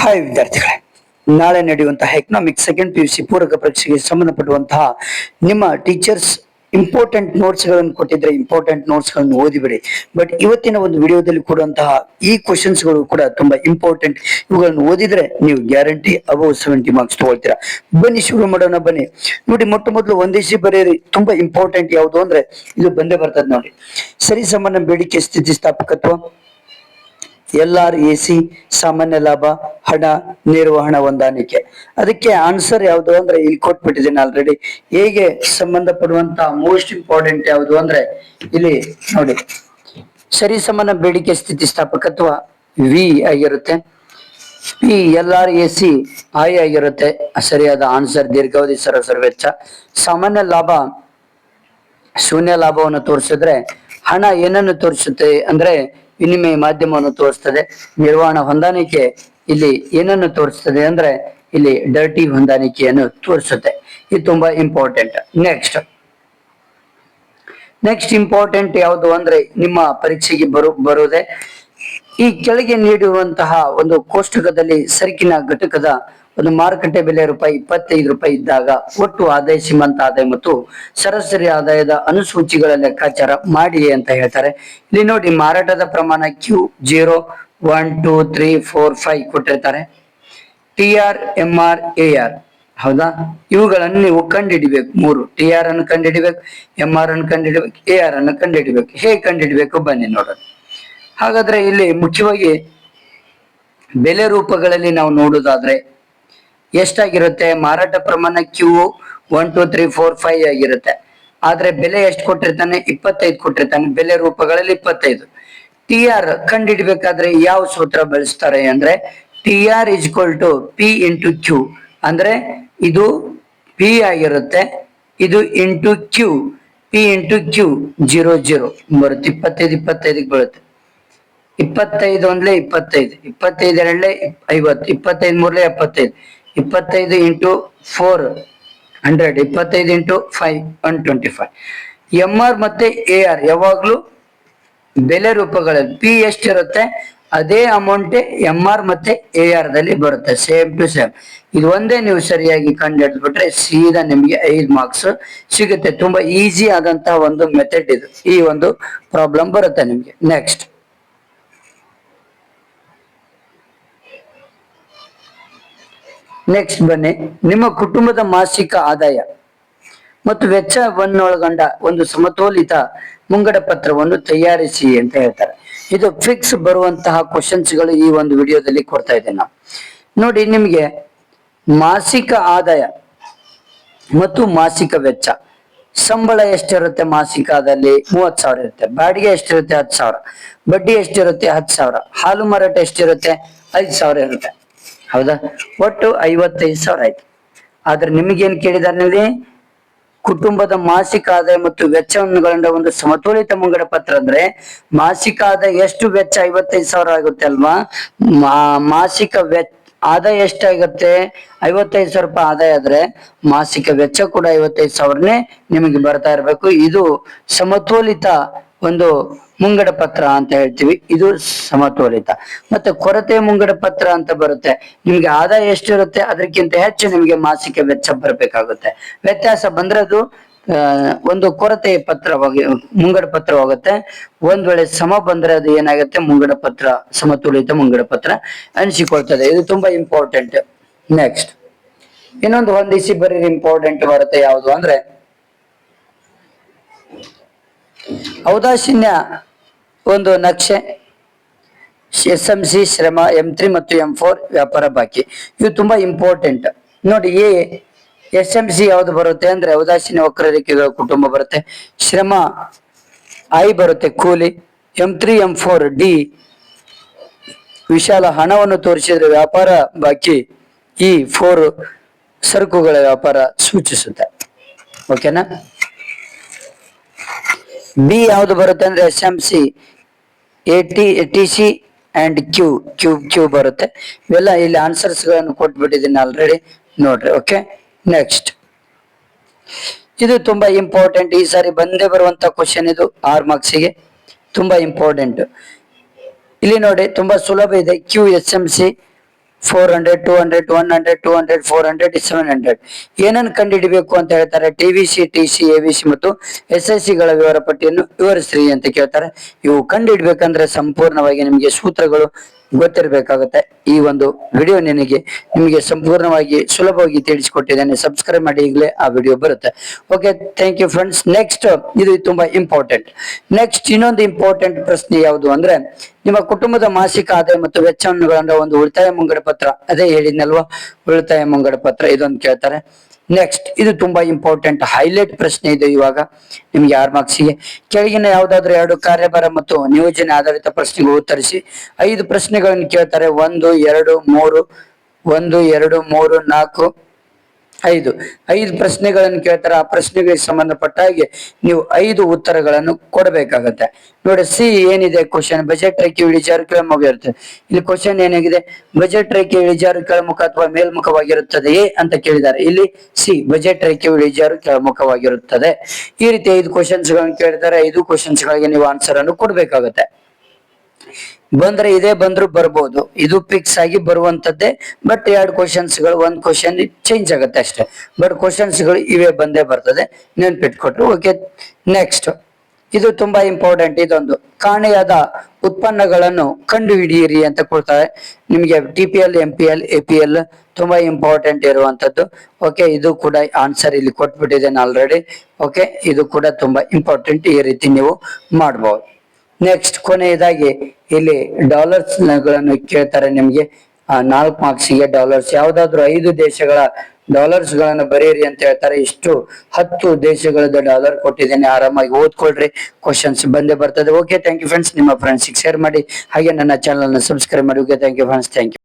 Hi ವಿದ್ಯಾರ್ಥಿಗಳೇ, ನಾಳೆ ನಡೆಯುವಂತಹ economic second P U C ಪೂರಕ ಪರೀಕ್ಷೆಗೆ ಸಂಬಂಧಪಟ್ಟುವಂತಹ ನಿಮ್ಮ ಟೀಚರ್ಸ್ ಇಂಪಾರ್ಟೆಂಟ್ ನೋಟ್ಸ್ಗಳನ್ನು ಕೊಟ್ಟಿದ್ರೆ ಇಂಪಾರ್ಟೆಂಟ್ ನೋಟ್ಸ್ಗಳನ್ನು ಓದಿಬಿಡಿ. ಬಟ್ ಇವತ್ತಿನ ಒಂದು ವಿಡಿಯೋದಲ್ಲಿ ಕೊಡುವಂತಹ ಈ ಕ್ವಶನ್ಸ್ಗಳು ಕೂಡ ತುಂಬಾ ಇಂಪಾರ್ಟೆಂಟ್ ಇವುಗಳನ್ನು ಓದಿದ್ರೆ ನೀವು ಗ್ಯಾರಂಟಿ ಅಬೌ ಸೆವೆಂಟಿ ಮಾರ್ಕ್ಸ್ ತಗೊಳ್ತೀರಾ. ಬನ್ನಿ ಶುರು ಮಾಡೋಣ ಬನ್ನಿ. ನೋಡಿ, ಮೊಟ್ಟ ಮೊದಲು ಒಂದೇಸಿ ಬರೆಯಿರಿ. ತುಂಬಾ ಇಂಪಾರ್ಟೆಂಟ್ ಯಾವುದು ಅಂದ್ರೆ, ಇದು ಬಂದೇ ಬರ್ತದೆ ನೋಡಿ. ಸರಿ ಸಮಾನ ಬೇಡಿಕೆ ಸ್ಥಿತಿಸ್ಥಾಪಕತ್ವ ಎಲ್ ಆರ್ ಎ ಸಿ, ಸಾಮಾನ್ಯ ಲಾಭ, ಹಣ, ನಿರ್ವಹಣಾ ಹೊಂದಾಣಿಕೆ. ಅದಕ್ಕೆ ಆನ್ಸರ್ ಯಾವುದು ಅಂದ್ರೆ ಇಲ್ಲಿ ಕೊಟ್ಬಿಟ್ಟಿದ್ದೀನಿ ಆಲ್ರೆಡಿ ಹೇಗೆ ಸಂಬಂಧಪಡುವಂತ ಮೋಸ್ಟ್ ಇಂಪಾರ್ಟೆಂಟ್ ಯಾವುದು ಅಂದ್ರೆ ಇಲ್ಲಿ ನೋಡಿ. ಸರಿ ಸಮಾನ ಬೇಡಿಕೆ ಸ್ಥಿತಿಸ್ಥಾಪಕತ್ವ ವಿ ಆಗಿರುತ್ತೆ. P L R A C I ಆಗಿರುತ್ತೆ. ಸರಿಯಾದ ಆನ್ಸರ್ ದೀರ್ಘಾವಧಿ ಸರಾಸರಿ ವೆಚ್ಚ ಸಾಮಾನ್ಯ ಲಾಭ, ಶೂನ್ಯ ಲಾಭವನ್ನು ತೋರಿಸಿದ್ರೆ ಹಣ ಏನನ್ನು ತೋರಿಸುತ್ತೆ ಅಂದ್ರೆ ವಿನಿಮಯ ಮಾಧ್ಯಮವನ್ನು ತೋರಿಸ್ತದೆ. ನಿರ್ವಹಣಾ ಹೊಂದಾಣಿಕೆ ಇಲ್ಲಿ ಏನನ್ನು ತೋರಿಸ್ತದೆ ಅಂದ್ರೆ ಇಲ್ಲಿ ಡರ್ಟಿ ಹೊಂದಾಣಿಕೆಯನ್ನು ತೋರಿಸುತ್ತೆ. ಇದು ತುಂಬಾ ಇಂಪಾರ್ಟೆಂಟ್ ನೆಕ್ಸ್ಟ್ ನೆಕ್ಸ್ಟ್ ಇಂಪಾರ್ಟೆಂಟ್ ಯಾವುದು ಅಂದ್ರೆ ನಿಮ್ಮ ಪರೀಕ್ಷೆಗೆ ಬರು, ಬರುವುದೇ. ಈ ಕೆಳಗೆ ನೀಡಿರುವಂತಹ ಒಂದು ಕೋಷ್ಟಕದಲ್ಲಿ ಸರಕಿನ ಘಟಕದ ಒಂದು ಮಾರುಕಟ್ಟೆ ಬೆಲೆ ರೂಪಾಯಿ ಇಪ್ಪತ್ತೈದು ರೂಪಾಯಿ ಇದ್ದಾಗ ಒಟ್ಟು ಆದಾಯ ಸೀಮಂತ ಆದಾಯ ಮತ್ತು ಸರಾಸರಿ ಆದಾಯದ ಅನುಸೂಚಿಗಳ ಲೆಕ್ಕಾಚಾರ ಮಾಡಿ ಅಂತ ಹೇಳ್ತಾರೆ. ಇಲ್ಲಿ ನೋಡಿ, ಮಾರಾಟದ ಪ್ರಮಾಣ Q zero one two three four five ಕೊಟ್ಟಿರ್ತಾರೆ. T R M R A R ಹೌದಾ? ಇವುಗಳನ್ನು ನೀವು ಕಂಡುಹಿಡಿಬೇಕು. ಮೂರು. ಟಿ ಆರ್ ಅನ್ನು ಕಂಡುಹಿಡಿಬೇಕು ಎಂ ಆರ್ ಅನ್ನು ಕಂಡಿಡಿಬೇಕು ಎ ಆರ್ ಅನ್ನು ಕಂಡಿಡಿಬೇಕು ಹೇಗೆ ಕಂಡಿಡಿಬೇಕು ಬನ್ನಿ ನೋಡೋಣ. ಹಾಗಾದ್ರೆ ಇಲ್ಲಿ ಮುಖ್ಯವಾಗಿ ಬೆಲೆ ರೂಪಗಳಲ್ಲಿ ನಾವು ನೋಡುವುದಾದ್ರೆ ಎಷ್ಟಾಗಿರುತ್ತೆ? ಮಾರಾಟ ಪ್ರಮಾಣ Q one two three four five ಆಗಿರುತ್ತೆ. ಆದ್ರೆ ಬೆಲೆ ಎಷ್ಟು ಕೊಟ್ಟಿರ್ತಾನೆ? ಇಪ್ಪತ್ತೈದು ಕೊಟ್ಟಿರ್ತಾನೆ. ಬೆಲೆ ರೂಪಗಳಲ್ಲಿ ಇಪ್ಪತ್ತೈದು. ಟಿ ಆರ್ ಕಂಡಿಡ್ಬೇಕಾದ್ರೆ ಯಾವ ಸೂತ್ರ ಬಳಸ್ತಾರೆ ಅಂದ್ರೆ T R is equal to P into Q ಅಂದ್ರೆ ಇದು ಪಿ ಆಗಿರುತ್ತೆ. ಇದು into Q P into Q zero zero ಬರುತ್ತೆ. ಇಪ್ಪತ್ತೈದು, ಇಪ್ಪತ್ತೈದಕ್ಕೆ ಬರುತ್ತೆ ಇಪ್ಪತ್ತೈದು ಒಂದ್ಲೆ ಇಪ್ಪತ್ತೈದು. ಇಪ್ಪತ್ತೈದು ಎರಡ್ಲೆ ಐವತ್ತು. ಇಪ್ಪತ್ತೈದು ಮೂರ್ಲೆ ಎಪ್ಪತ್ತೈದು. ಇಪ್ಪತ್ತೈದು ಇಂಟು ಫೋರ್ ಹಂಡ್ರೆಡ್, ಇಪ್ಪತ್ತೈದು into five, one twenty five. M R ಮತ್ತೆ ಎ ಆರ್ ಯಾವಾಗ್ಲೂ ಬೆಲೆ ರೂಪಗಳಲ್ಲಿ ಪಿ ಎಷ್ಟಿರುತ್ತೆ, ಅದೇ ಅಮೌಂಟ್ ಎಂ ಆರ್ ಮತ್ತೆ ಎ ಆರ್ ದಲ್ಲಿ ಬರುತ್ತೆ ಸೇಮ್ ಟು ಸೇಮ್ ಇದು ಒಂದೇ ನೀವು ಸರಿಯಾಗಿ ಕಂಡು ಹಿಡಿದ್ಬಿಟ್ರೆ ಸೀದಾ ನಿಮಗೆ ಐದು ಮಾರ್ಕ್ಸ್ ಸಿಗುತ್ತೆ. ತುಂಬಾ ಈಸಿ ಆದಂತಹ ಒಂದು ಮೆಥಡ್ ಇದು. ಈ ಒಂದು ಪ್ರಾಬ್ಲಮ್ ಬರುತ್ತೆ ನಿಮಗೆ. ನೆಕ್ಸ್ಟ್ ನೆಕ್ಸ್ಟ್ ಬನ್ನಿ. ನಿಮ್ಮ ಕುಟುಂಬದ ಮಾಸಿಕ ಆದಾಯ ಮತ್ತು ವೆಚ್ಚವನ್ನೊಳಗೊಂಡ ಒಂದು ಸಮತೋಲಿತ ಮುಂಗಡ ಪತ್ರವನ್ನು ತಯಾರಿಸಿ ಅಂತ ಹೇಳ್ತಾರೆ. ಇದು ಫಿಕ್ಸ್ ಬರುವಂತಹ ಕ್ವಶನ್ಸ್ಗಳು ಈ ಒಂದು ವಿಡಿಯೋದಲ್ಲಿ ಕೊಡ್ತಾ ಇದ್ದೇನೆ ನಾವು ನೋಡಿ, ನಿಮಗೆ ಮಾಸಿಕ ಆದಾಯ ಮತ್ತು ಮಾಸಿಕ ವೆಚ್ಚ. ಸಂಬಳ ಎಷ್ಟಿರುತ್ತೆ ಮಾಸಿಕ ಆದಲ್ಲಿ ಮೂವತ್ ಸಾವಿರ ಇರುತ್ತೆ. ಬಾಡಿಗೆ ಎಷ್ಟಿರುತ್ತೆ? ಹತ್ತು ಸಾವಿರ. ಬಡ್ಡಿ ಎಷ್ಟಿರುತ್ತೆ? ಹತ್ತು ಸಾವಿರ. ಹಾಲು ಮಾರಾಟ ಎಷ್ಟಿರುತ್ತೆ? ಐದು ಸಾವಿರ ಇರುತ್ತೆ. ಹೌದಾ? ಒಟ್ಟು ಐವತ್ತೈದು ಸಾವಿರ ಆಯ್ತು. ಆದ್ರೆ ನಿಮಗೇನ್ ಕೇಳಿದಾರೆ ಕುಟುಂಬದ ಮಾಸಿಕ ಆದಾಯ ಮತ್ತು ವೆಚ್ಚವನ್ನೊಳಗೊಂಡ ಒಂದು ಸಮತೋಲಿತ ಮುಂಗಡ ಪತ್ರ ಅಂದ್ರೆ, ಮಾಸಿಕ ಆದಾಯ ಎಷ್ಟು ವೆಚ್ಚ? ಐವತ್ತೈದು ಸಾವಿರ ಆಗುತ್ತೆ ಅಲ್ವಾ? ಮಾಸಿಕ ವೆಚ್ಚ ಆದಾಯ ಎಷ್ಟಾಗುತ್ತೆ ಐವತ್ತೈದು ಸಾವಿರ ರೂಪಾಯಿ ಆದಾಯ ಆದ್ರೆ, ಮಾಸಿಕ ವೆಚ್ಚ ಕೂಡ ಐವತ್ತೈದು ಸಾವಿರನೇ ನಿಮಗೆ ಬರ್ತಾ ಇರಬೇಕು. ಇದು ಸಮತೋಲಿತ ಒಂದು ಮುಂಗಡ ಪತ್ರ ಅಂತ ಹೇಳ್ತೀವಿ. ಇದು ಸಮತೋಲಿತ. ಮತ್ತೆ ಕೊರತೆ ಮುಂಗಡ ಪತ್ರ ಅಂತ ಬರುತ್ತೆ. ನಿಮ್ಗೆ ಆದಾಯ ಎಷ್ಟಿರುತ್ತೆ? ಅದಕ್ಕಿಂತ ಹೆಚ್ಚು ನಿಮಗೆ ಮಾಸಿಕ ವೆಚ್ಚ ಬರಬೇಕಾಗುತ್ತೆ. ವ್ಯತ್ಯಾಸ ಬಂದ್ರೆ ಅದು ಒಂದು ಕೊರತೆ ಪತ್ರವಾಗಿ ಮುಂಗಡ ಪತ್ರವಾಗುತ್ತೆ ಒಂದ್ ವೇಳೆ ಸಮ ಬಂದ್ರೆ ಅದು ಏನಾಗುತ್ತೆ? ಮುಂಗಡ ಪತ್ರ, ಸಮತೋಲಿತ ಮುಂಗಡ ಪತ್ರ ಅನಿಸಿಕೊಳ್ತದೆ. ಇದು ತುಂಬಾ ಇಂಪಾರ್ಟೆಂಟ್ ನೆಕ್ಸ್ಟ್ ಇನ್ನೊಂದು ಹೊಂದಿಸಿ ಬರೀ ಇಂಪಾರ್ಟೆಂಟ್ ಬರುತ್ತೆ ಯಾವುದು ಅಂದ್ರೆ, ಔದಾಸೀನ್ಯ ಒಂದು ನಕ್ಷೆ. ಎಸ್ ಎಂ ಸಿ ಶ್ರಮ, ಎಂ ತ್ರೀ ಮತ್ತು ಎಂ ಫೋರ್ ವ್ಯಾಪಾರ ಬಾಕಿ. ಇವು ತುಂಬಾ ಇಂಪಾರ್ಟೆಂಟ್ ನೋಡಿ ಎ ಎಸ್ ಎಂ ಸಿ ಯಾವ್ದು ಬರುತ್ತೆ ಅಂದ್ರೆ ಔದಾಸೀನ್ಯ ವಕ್ರರೇಖೆಗಳ ಕುಟುಂಬ ಬರುತ್ತೆ. ಶ್ರಮ, ಐ ಬರುತ್ತೆ, ಕೂಲಿ. M three M four D. ವಿಶಾಲ ಹಣವನ್ನು ತೋರಿಸಿದ್ರೆ ವ್ಯಾಪಾರ ಬಾಕಿ ಈ ಫೋರ್ ಸರಕುಗಳ ವ್ಯಾಪಾರ ಸೂಚಿಸುತ್ತೆ. ಓಕೆನಾ ಬಿ ಯಾವ್ದು ಬರುತ್ತೆ ಅಂದ್ರೆ S M C A T T C and Q Q Q ಬರುತ್ತೆ. ಇವೆಲ್ಲ ಇಲ್ಲಿ ಆನ್ಸರ್ಸ್ಗಳನ್ನು ಕೊಟ್ಬಿಟ್ಟಿದ್ದೀನಿ ಆಲ್ರೆಡಿ ನೋಡ್ರಿ ಓಕೆ ನೆಕ್ಸ್ಟ್ ಇದು ತುಂಬಾ ಇಂಪಾರ್ಟೆಂಟ್ ಈ ಸಾರಿ ಬಂದೇ ಬರುವಂತ ಕ್ವಶನ್ ಇದು ಆರ್ ಮಾರ್ಕ್ಸಿಗೆ ತುಂಬಾ ಇಂಪಾರ್ಟೆಂಟ್ ಇಲ್ಲಿ ನೋಡಿ, ತುಂಬಾ ಸುಲಭ ಇದೆ. Q S M C four hundred two hundred one hundred two hundred four hundred seven hundred ಏನನ್ನು ಕಂಡಿಡಿಬೇಕು ಅಂತ ಹೇಳ್ತಾರೆ? T V C T C A V C ಮತ್ತು ಎಸ್ ಎಸ್ ಸಿ ಗಳ ವಿವರ ಪಟ್ಟಿಯನ್ನು ವಿವರಿಸ್ರಿ ಅಂತ ಕೇಳ್ತಾರೆ. ಇವು ಕಂಡುಹಿಡಬೇಕಂದ್ರೆ ಸಂಪೂರ್ಣವಾಗಿ ನಿಮಗೆ ಸೂತ್ರಗಳು ಗೊತ್ತಿರಬೇಕಾಗುತ್ತೆ. ಈ ಒಂದು ವಿಡಿಯೋ ನಿನಗೆ ನಿಮಗೆ ಸಂಪೂರ್ಣವಾಗಿ ಸುಲಭವಾಗಿ ತಿಳಿಸಿಕೊಟ್ಟಿದ್ದೇನೆ. ಸಬ್ಸ್ಕ್ರೈಬ್ ಮಾಡಿ ಈಗಲೇ ಆ ವಿಡಿಯೋ ಬರುತ್ತೆ. Okay thank you friends next ಇದು ತುಂಬಾ ಇಂಪಾರ್ಟೆಂಟ್ ನೆಕ್ಸ್ಟ್ ಇನ್ನೊಂದು ಇಂಪಾರ್ಟೆಂಟ್ ಪ್ರಶ್ನೆ ಯಾವುದು ಅಂದ್ರೆ, ನಿಮ್ಮ ಕುಟುಂಬದ ಮಾಸಿಕ ಆದಾಯ ಮತ್ತು ವೆಚ್ಚವನ್ನು ಒಂದು ಉಳಿತಾಯ ಮುಂಗಡ ಪತ್ರ, ಅದೇ ಹೇಳಿದ್ನಲ್ವಾ? ಉಳಿತಾಯ ಮುಂಗಡ ಪತ್ರ, ಇದೊಂದು ಕೇಳ್ತಾರೆ. ನೆಕ್ಸ್ಟ್ ಇದು ತುಂಬಾ ಇಂಪಾರ್ಟೆಂಟ್ ಹೈಲೈಟ್ ಪ್ರಶ್ನೆ ಇದು ಇವಾಗ. ನಿಮ್ಗೆ ಆರ್ ಮಾರ್ಕ್ಸ್ಗೆ ಕೆಳಗಿನ ಯಾವ್ದಾದ್ರು ಎರಡು ಕಾರ್ಯಭಾರ ಮತ್ತು ನಿಯೋಜನೆ ಆಧಾರಿತ ಪ್ರಶ್ನೆಗೆ ಉತ್ತರಿಸಿ. ಐದು ಪ್ರಶ್ನೆಗಳನ್ನು ಕೇಳ್ತಾರೆ. ಒಂದು, ಎರಡು, ಮೂರು, ಒಂದು, ಎರಡು, ಮೂರು, ನಾಲ್ಕು. ಐದು. ಐದು ಪ್ರಶ್ನೆಗಳನ್ನು ಕೇಳ್ತಾರೆ. ಆ ಪ್ರಶ್ನೆಗಳಿಗೆ ಸಂಬಂಧಪಟ್ಟ ಹಾಗೆ ನೀವು ಐದು ಉತ್ತರಗಳನ್ನು ಕೊಡಬೇಕಾಗತ್ತೆ. ನೋಡಿ, ಸಿ ಏನಿದೆ ಕ್ವಶನ್ ಬಜೆಟ್ ರೇಖೆ ಇಳಿಜಾರು ಕೆಳಮುಖವಾಗಿರುತ್ತೆ ಇಲ್ಲಿ ಕ್ವಶನ್ ಏನಾಗಿದೆ? ಬಜೆಟ್ ರೇಖೆ ಇಳಿಜಾರು ಕೆಳಮುಖ ಅಥವಾ ಮೇಲ್ಮುಖವಾಗಿರುತ್ತದೆಯೇ ಅಂತ ಕೇಳಿದ್ದಾರೆ. ಇಲ್ಲಿ ಸಿ ಬಜೆಟ್ ರೇಖೆ ಇಳಿಜಾರು ಕೆಳಮುಖವಾಗಿರುತ್ತದೆ. ಈ ರೀತಿ ಐದು ಕ್ವಶನ್ಸ್ಗಳನ್ನು ಕೇಳಿದ್ದಾರೆ ಐದು ಕ್ವಶನ್ಸ್ ಗಳಿಗೆ ನೀವು ಆನ್ಸರ್ ಅನ್ನು ಕೊಡ್ಬೇಕಾಗತ್ತೆ. ಬಂದ್ರೆ ಇದೇ ಬಂದ್ರು ಬರ್ಬೋದು. ಇದು ಫಿಕ್ಸ್ ಆಗಿ ಬರುವಂತದ್ದೇ ಬಟ್ ಎರಡು ಕ್ವಶನ್ಸ್ಗಳು, ಒಂದ್ ಕ್ವಶನ್ ಚೇಂಜ್ ಆಗುತ್ತೆ ಅಷ್ಟೇ. ಬಟ್ ಕ್ವಶನ್ಸ್ಗಳು ಇವೇ ಬಂದೇ ಬರ್ತದೆ. ನೆನ್ಪಿಟ್ಕೊಟ್ರು ಓಕೆ ನೆಕ್ಸ್ಟ್ ಇದು ತುಂಬಾ ಇಂಪಾರ್ಟೆಂಟ್ ಇದೊಂದು. ಕಾಣೆಯಾದ ಉತ್ಪನ್ನಗಳನ್ನು ಕಂಡು ಹಿಡಿಯಿರಿ ಅಂತ ಕೊಡ್ತಾರೆ. ನಿಮಗೆ T P L M P L A P L ತುಂಬಾ ಇಂಪಾರ್ಟೆಂಟ್ ಇರುವಂತದ್ದು. ಓಕೆ ಇದು ಕೂಡ ಆನ್ಸರ್ ಇಲ್ಲಿ ಕೊಟ್ಬಿಟ್ಟಿದ್ದೇನೆ ಆಲ್ರೆಡಿ ಓಕೆ ಇದು ಕೂಡ ತುಂಬಾ ಇಂಪಾರ್ಟೆಂಟ್ ಈ ರೀತಿ ನೀವು ಮಾಡಬಹುದು ನೆಕ್ಸ್ಟ್ ಕೊನೆಯದಾಗಿ ಇಲ್ಲಿ ಡಾಲರ್ಸ್ಗಳನ್ನು ಕೇಳ್ತಾರೆ ನಿಮ್ಗೆ. ನಾಲ್ಕು ಮಾರ್ಕ್ಸ್ಗೆ ಡಾಲರ್ಸ್ ಯಾವ್ದಾದ್ರು ಐದು ದೇಶಗಳ ಡಾಲರ್ಸ್ ಗಳನ್ನ ಬರೀರಿ ಅಂತ ಹೇಳ್ತಾರೆ. ಇಷ್ಟು ಹತ್ತು ದೇಶಗಳದ ಡಾಲರ್ ಕೊಟ್ಟಿದ್ದೇನೆ. ಆರಾಮಾಗಿ ಓದ್ಕೊಳ್ರಿ. ಕ್ವಶನ್ಸ್ ಬಂದೇ ಬರ್ತದೆ. ಓಕೆ ಥ್ಯಾಂಕ್ ಯು ಫ್ರೆಂಡ್ಸ್ ನಿಮ್ಮ ಫ್ರೆಂಡ್ಸ್ ಶೇರ್ ಮಾಡಿ. ಹಾಗೆ ನನ್ನ ಚಾನಲ್ನ ಸಬ್ಸ್ಕ್ರೈಬ್ ಮಾಡಿ. Okay thank you friends thank you